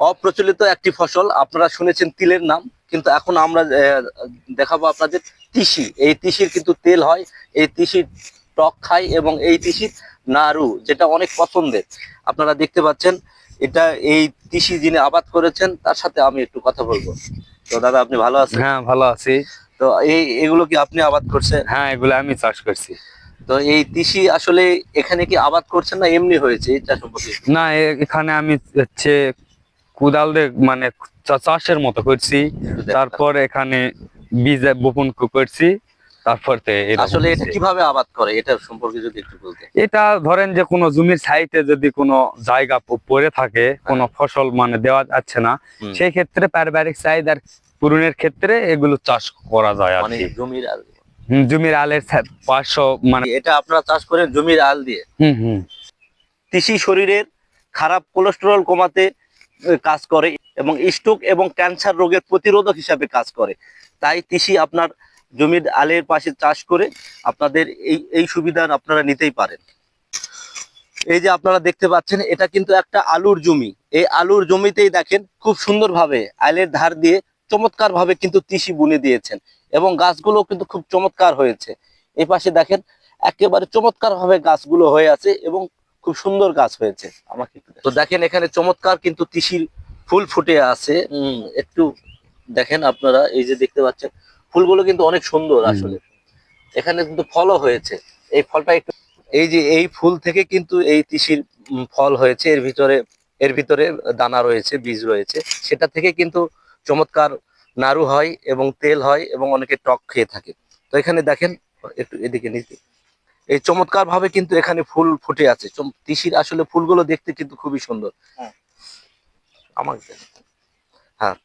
অপ্রচলিত একটি ফসল। আপনারা শুনেছেন তিলের নাম কিন্তু এখন আমরা দেখাবো আপনাদের তিসি। এই তিসির কিন্তু তেল হয় এই তিসির টক খায় এবং এই তিসির নাড়ু যেটা অনেক পছন্দের। আপনারা দেখতে পাচ্ছেন এটা এই তিসি যিনি আবাদ করেছেন তার সাথে আমি একটু কথা বলব। তো দাদা আপনি ভালো আছেন? হ্যাঁ ভালো আছি। তো এই এগুলো কি আপনি আবাদ করছেন? হ্যাঁ এগুলো আমি চাষ করছি। তো এই তিসি আসলে এখানে কি আবাদ করছেন না এমনি হয়েছে এটা সম্পর্কে? একটু না এখানে আমি হচ্ছে কুদাল দিয়ে মানে চাষের মতো করছি। তারপর এখানে বীজ বপন করছি। তারপর আসলে এটা কীভাবে আবাদ করে? এটা সম্পর্কে যদি একটু বলতে। এটা ধরেন যে কোনো জমির সাইডে যদি কোনো জায়গা পড়ে থাকে কোনো ফসল মানে দেওয়া যাচ্ছে না। সেই ক্ষেত্রে পারিবারিক চাহিদার পূরণের ক্ষেত্রে এগুলো চাষ করা যায় মানে জমির আল হুম, জমির আলের পাঁচশো মানে এটা আপনারা চাষ করেন জমির আল দিয়ে? হুম হুম। তিসি শরীরের খারাপ কোলেস্টেরল কমাতে কাজ করে এবং স্ট্রোক এবং ক্যান্সার রোগের প্রতিরোধক হিসাবে কাজ করে। তাই তিসি আপনার জমির আলের পাশে চাষ করে আপনাদের এই এই সুবিধা আপনারা নিতেই পারেন। এই যে আপনারা দেখতে পাচ্ছেন, এটা কিন্তু একটা আলুর জমি। এই আলুর জমিতেই দেখেন খুব সুন্দরভাবে আলের ধার দিয়ে চমৎকার ভাবে কিন্তু তিসি বুনে দিয়েছেন এবং গাছগুলো কিন্তু খুব চমৎকার হয়েছে। এই পাশে দেখেন, একেবারে চমৎকার ভাবে গাছগুলো হয়ে আছে এবং খুব সুন্দর গাছ হয়েছে। আমাকে। তো দেখেন এখানে চমৎকার কিন্তু তিসির ফুল ফুটে আছে। একটু দেখেন আপনারা এই যে দেখতে পাচ্ছেন ফুলগুলো কিন্তু অনেক সুন্দর আসলে। এখানে কিন্তু ফলও হয়েছে। এই ফলটা একটু এই যে এই ফুল থেকে কিন্তু এই তিসির ফল হয়েছে। এর ভিতরে এর ভিতরে দানা রয়েছে বীজ রয়েছে। সেটা থেকে কিন্তু চমৎকার নাড়ু হয় এবং তেল হয় এবং অনেকে টক খেয়ে থাকে। তো এখানে দেখেন একটু এদিকে নিতে এই চমৎকার ভাবে কিন্তু এখানে ফুল ফুটে আছে। তিসির আসলে ফুলগুলো দেখতে কিন্তু খুবই সুন্দর। হ্যাঁ। আমাকে হ্যাঁ।